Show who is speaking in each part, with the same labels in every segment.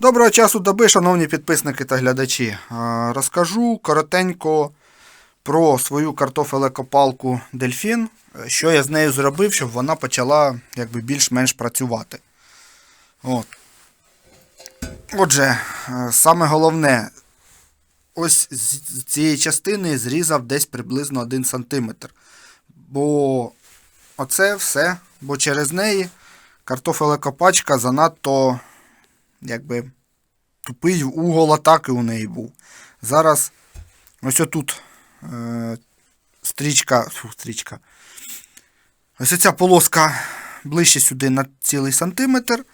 Speaker 1: Доброго часу доби, шановні підписники та глядачі. Розкажу коротенько про свою картофелекопалку Дельфін, е, що я з нею зробив, щоб вона почала якби, більш-менш працювати. От. Отже, е, саме головне, ось з цієї частини зрізав десь приблизно 1 см. Бо оце все, бо через неї картофелекопачка занадто якби тупий угол атаки у неї був. Зараз ось отут е, стрічка, фу, стрічка. Ось ця полоска ближче сюди на цілий сантиметр.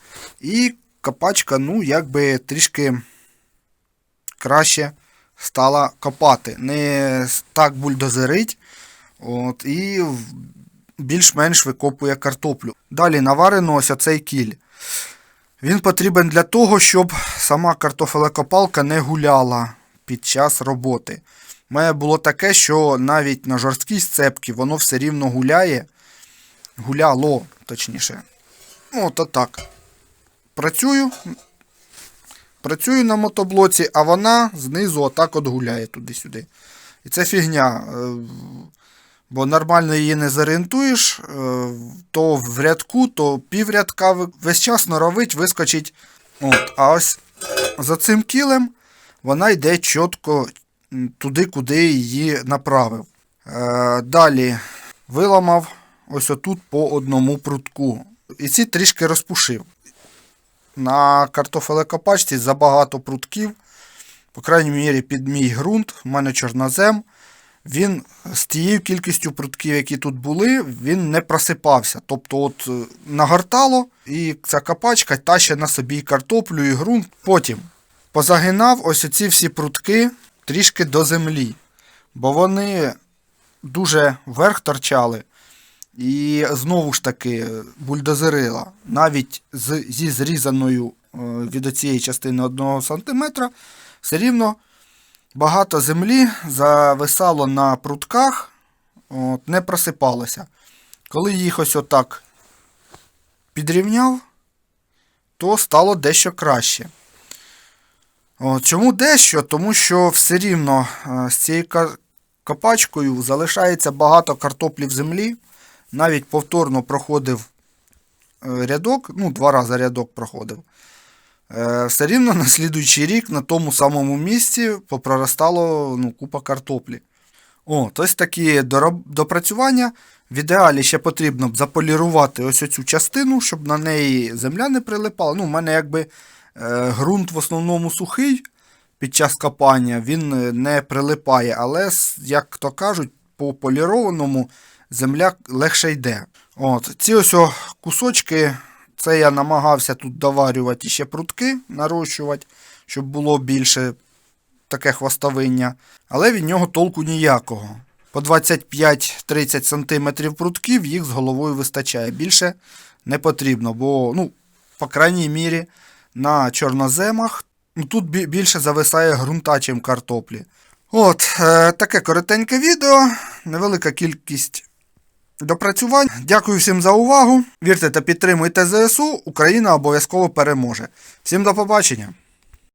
Speaker 1: І копачка, ну, якби трішки краще стала копати. Не так бульдозерить. От, і більш-менш викопує картоплю. Далі наварено ось оцей кіль. Він потрібен для того, щоб сама картофелекопалка не гуляла під час роботи. У мене було таке, що навіть на жорсткій сцепці воно все рівно гуляє. Гуляло, точніше. Ну, от так. Працюю. Працюю на мотоблоці, а вона знизу отак от гуляє туди-сюди. І це фігня. Бо нормально її не зорієнтуєш, е, то в рядку, то піврядка весь час норовить, вискочить. От. А ось за цим кілем вона йде чітко туди, куди її направив. Е, Далі виламав ось отут по одному прутку. І ці трішки розпушив. На картофелекопачці забагато прутків. По крайній мірі, під мій ґрунт, в мене чорнозем він з тією кількістю прутків, які тут були, він не просипався. Тобто, от е, нагортало, і ця капачка тащить на собі і картоплю і ґрунт. Потім позагинав ось ці всі прутки трішки до землі, бо вони дуже вверх торчали. І знову ж таки бульдозерила. Навіть з, зі зрізаною е, від цієї частини 1 см, все рівно багато землі зависало на прутках, от, не просипалося. Коли їх ось отак підрівняв, то стало дещо краще. От, чому дещо? Тому що все рівно е, з цією копачкою залишається багато картоплі в землі. Навіть повторно проходив е, рядок, ну, два рази рядок проходив. Е, Все рівно на слідуючий рік на тому самому місці попроростало ну, купа картоплі. О, ось такі допрацювання. В ідеалі ще потрібно б заполірувати ось цю частину, щоб на неї земля не прилипала. Ну, у мене якби е, ґрунт в основному сухий під час копання, він не прилипає, але, як то кажуть, по полірованому земля легше йде. От, ці ось кусочки, це я намагався тут доварювати ще прутки, нарощувати, щоб було більше таке хвостовиння, але від нього толку ніякого. По 25-30 см прутків їх з головою вистачає. Більше не потрібно, бо, ну, по крайній мірі, на чорноземах ну, тут більше зависає ґрунта, чим картоплі. От, е, таке коротеньке відео, невелика кількість допрацювань. Дякую всім за увагу. Вірте та підтримуйте ЗСУ. Україна обов'язково переможе. Всім до побачення!